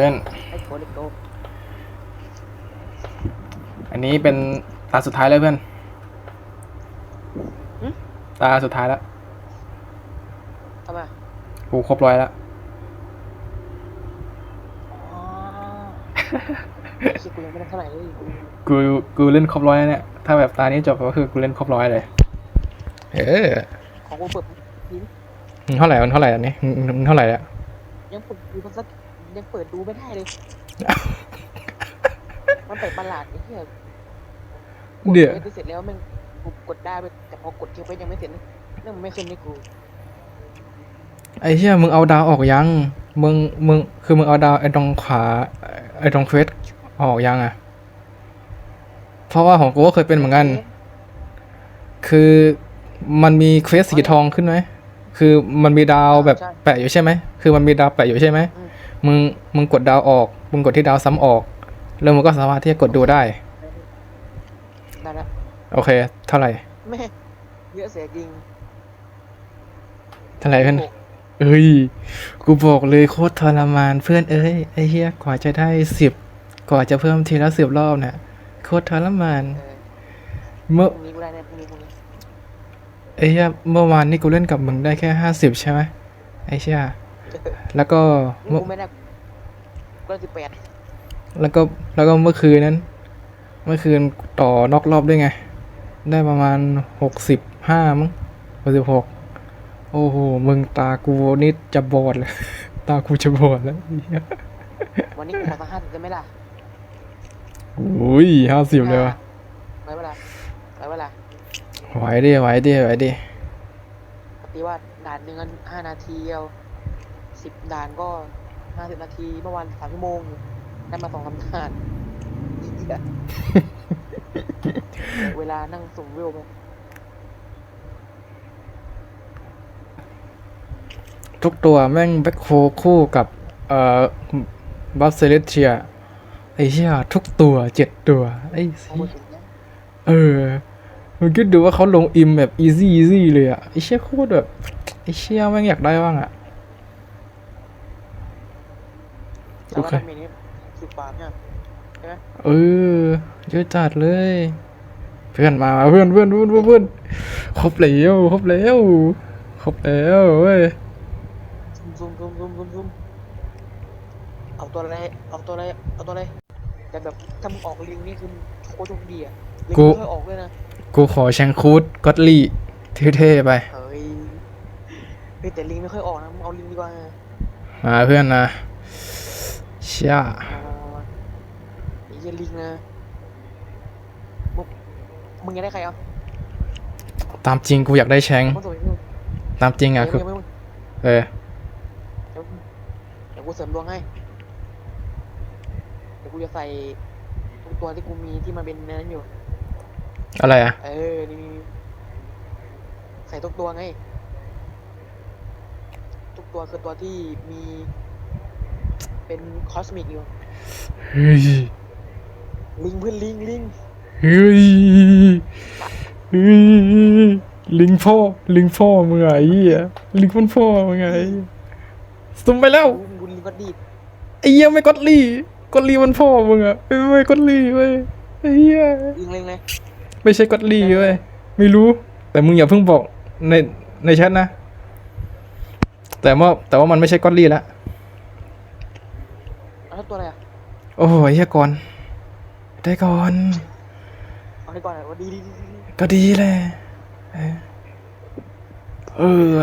เลโก้อันนี้เป็นตาสุดท้ายแล้วเพื่อนตาสุดท้ายแล้ว ทำไมกูครบร้อยแล้ว อ๋อคิดกูยังไม่ได้เท่าไหร่เลยกูกู กูเล่นครบร้อยแล้วเนี่ย ถ้าแบบตานี้จบก็คือกูเล่นครบร้อยเลย เออของกูเปิดยิ้มมึงเท่าไหร่มันเท่าไหร่อันนี้มึงมึงเท่าไหร่แล้วยังเปิดดูมันสัก ยังเปิดดูไม่ได้เลย มันเปิดประหลาดไอ้เหี้ยเดี๋ยวกดเสร็จแล้วแมันกูกดได้ไปแต่พอกดเคียวไปยังไม่เสร็จนะนั่นมันไม่ขึ้นให้กู ไอ้เหี้ยมึงเอาดาวออกยัง มึงมึงคือมึงเอาดาวไอ้ตรงขวาไอ้ตรงเควสออกยังอะเพราะว่าของกูก็เคยเป็นเหมือนกัน คือมันมีเควสสีทองขึ้นไหมคือมันมีดาวแบบแปะอยู่ใช่ไหมคือมันมีดาวแปะอยู่ใช่ไหมมึ งมึงกดดาวออก มึงกดที่ดาวซ้ำออก แล้วมึงก็สามารถที่จะกดดูได้ ได้ละโอเค เท่าไหร่แม่เยอะเสียจริงเท่าไหร่เพื่อนเอ้ย กูบอกเลยโคตรทรมานเพื่อนเอ้ยไอ้เหี้ยกว่าจะได้สิบกว่าจะเพิ่มทีละสิบรอบเนี่ยโคตรทรมานเออเมื่อพรุ่งนี้กูได้แน่พรุ่งนี้พรุ่งนี้ไอ้เหี้ยเมื่อวานนี่กูเล่นกับมึงได้แค่ห้าสิบใช่ไหมไอ้เชี่ย แล้วก็เมื่อกูไม่ได้กูได้สิบแปดแล้วก็แล้วก็เมื่อคืนนั้น เมื่อคืนต่อนอกรอบด้วยไง ได้ประมาณหกสิบห้ามั้งหกสิบหกโอ้โหมึงตากูนี่จะบอดเลยตากูจะบอดแล้วไอ้เหี้ยวันนี้กูขอสักห้าสิบได้ไหมล่ะอุ้ยห้าสิบเลยวะไว้เวลาไว้เวลาไหวดิไหวดิไหวดิปกติว่าด่านหนึ่งอันห้านาทีเอา สิบด่านก็ห้าสิบนาที เมื่อวานสามชั่วโมง ได้มาสองสามด่านเหี้ยเวลานั่งส่งเวิวไปทุกตัวแม่งแบ็คโฮคู่กับ เอ่อบัฟเซเลเทียไอ้เหี้ยทุกตัวเจ็ดตัว ไอ้เอาเหี้มายถึงนะเออมึงคิดดูว่าเขาลงอิมแบบอีซี่อีซี่เลยอะไอ้เชี่ยโคตรแบบ ไอ้เชี่ยแม่งอยากได้บ้างอะ แต่โอว่าเคดาเมจนี่สิบบาทเนี่ยใช่ไหมเออเยอะจัดเลย เพื่อนมาเพื่อนเพื่อนเพื่อนเพื่อนเพื่อนครบแล้วครบแล้วครบแล้วเว้ยซุ่มซุ่มซุ่มซุ่มซุ่มเอาตัวอะไรเอาตัวอะไรเอาตัวอะไรแต่แบบถ้ามึงออกลิงนี่คือโคตรโชคดีอะลิงไม่ค่อยออกเลยนะกูขอแชงคูดก็อตลี่เท่ๆไปเฮ้ยเฮ้ยแต่ลิงไม่ค่อยออกนะมึงเอาลิงดีกว่ามาเพื่อนนะ เชี่ยเอาไอ้เหี้ยลิงนะมึงมึงอยากได้ใครเอาตามจริงกูอยากได้แชงมึงส่งให้มึงตามจริงอะคือเดี๋ยวมึงเออเดี๋ยวเดี๋ยวกูเสริมดวงให้เดี๋ยวกูจะใส่ทุกตัวที่กูมีที่มันเป็นนั้นอยู่ อะไรอะเออนี่นี่นี่ใส่ทุกตัวไง ทุกตัวคือตัวที่มี เป็นคอสมิกอยู่เฮ้ยลิงเพื่อนลิงลิงเฮ้ยเฮ้ยลิงพ่อลิงพ่อมึงไงเหี้ยลิงพ่อพ่อมึงไงสุ่มไปแล้วลิงบุญลิงก็ดีดไอ้เหี้ยไม่กดลี่กดลี่มันพ่อมึงอะเอ้ยไม่กดลี่เว้ยไอ้เหี้ยลิงเล็งเลยไม่ใช่กดลี่เว้ยไม่รู้ แต่มึงอย่าเพิ่งบอกในในแชทนะ แต่ว่าแต่ว่ามันไม่ใช่กดลี่ละเอาแล้ว ตัวอะไรอะโอ้โหไอ้เหี้ยก่อน ได้ก่อน เอาให้ก่อนอะว่าดีดีดีดีก็ดีแหละเออเออ